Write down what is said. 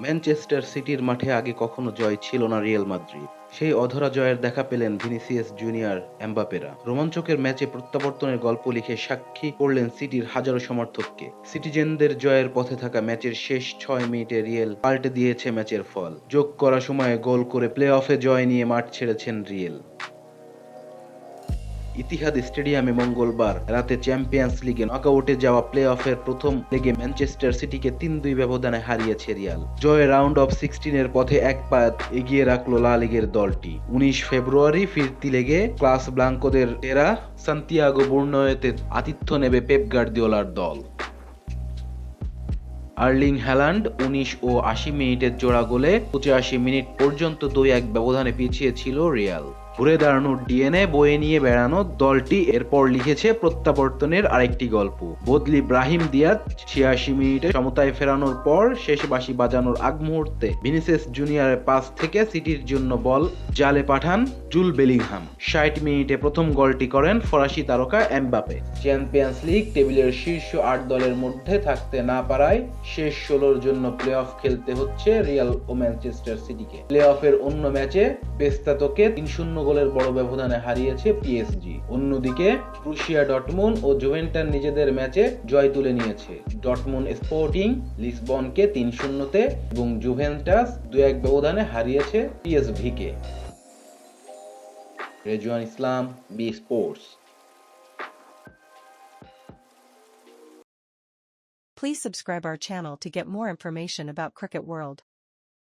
Manchester সিটির মাঠে আগে কখনো জয় ছিল না রিয়াল মাদ্রিদ। সেই অধরা জয়ের দেখা পেলেন ভিনিসিয়াস জুনিয়র এমবাপেরা রোমাঞ্চকের ম্যাচে প্রত্যাবর্তনের গল্প লিখে সাক্ষী করলেন সিটির হাজারো সমর্থককে। সিটিজেনদের জয়ের পথে থাকা ম্যাচের শেষ ছয় মিনিটে রিয়েল পাল্টে দিয়েছে ম্যাচের ফল। যোগ করা সময়ে গোল করে প্লে অফে জয় নিয়ে মাঠ ছেড়েছেন রিয়েল। ইতিহাদ স্টেডিয়ামে মঙ্গলবার রাতে চ্যাম্পিয়ন্স লিগে নকআউটে যাওয়া প্লে অফের প্রথম লেগে ম্যানচেস্টার সিটিকে তিন দুই ব্যবধানে হারিয়েছে রিয়াল। জয় রাউন্ড অফ সিক্সটিনের পথে এক পাত এগিয়ে রাখল লা লিগের দলটি। উনিশ ফেব্রুয়ারি ফিরতি লেগে ক্লাস ব্লাঙ্কোদের টেরা সান্তিয়াগো বুর্নয়েতে আতিথ্য নেবে পেপ গার্দিওলার দল। আর্লিং হ্যালান্ড উনিশ ও আশি মিনিটের জোড়া গোলে পঁচাশি মিনিট পর্যন্ত দুই এক ব্যবধানে পিছিয়ে ছিল রিয়াল। ঘুরে দাঁড়ানোর ডিএনএ বয়ে নিয়ে বেড়ানো দলটি এরপর লিখেছে প্রত্যাবর্তনের আরেকটি গল্প। বদলি ব্রাহিম দিয়াজ ছিয়াশি মিনিটে সমতায় ফেরানোর পর শেষ বাঁশি বাজানোর আগ মুহূর্তে ভিনিসেস জুনিয়রের পাস থেকে সিটির জন্য বল জালে পাঠান জুল বেলিংহাম। ষাট মিনিটে প্রথম গোলটি করেন ফরাসি তারকা এমবাপে। চ্যাম্পিয়ন্স লিগ টেবিলের শীর্ষ আট দলের মধ্যে থাকতে না পারায় শেষ ষোলোর জন্য প্লে অফ খেলতে হচ্ছে রিয়াল ও ম্যানচেস্টার সিটিকে। প্লে অফের অন্য ম্যাচে পেস্তাতোকে তিন শূন্য গোলের বড় ব্যবধানে হারিয়েছে পিএসজি অন্যদিকে, ক্রুশিয়া ডটমুন ও জুভেন্টাস নিজেদের ম্যাচে জয় তুলে নিয়েছে। ডটমুন স্পোর্টিং লিসবনকে তিন শূন্যতে এবং জুভেন্টাস দু এক ব্যবধানে হারিয়েছে পিএসভিকে Rezwan Islam B sports Please subscribe our channel to get more information about Cricket World.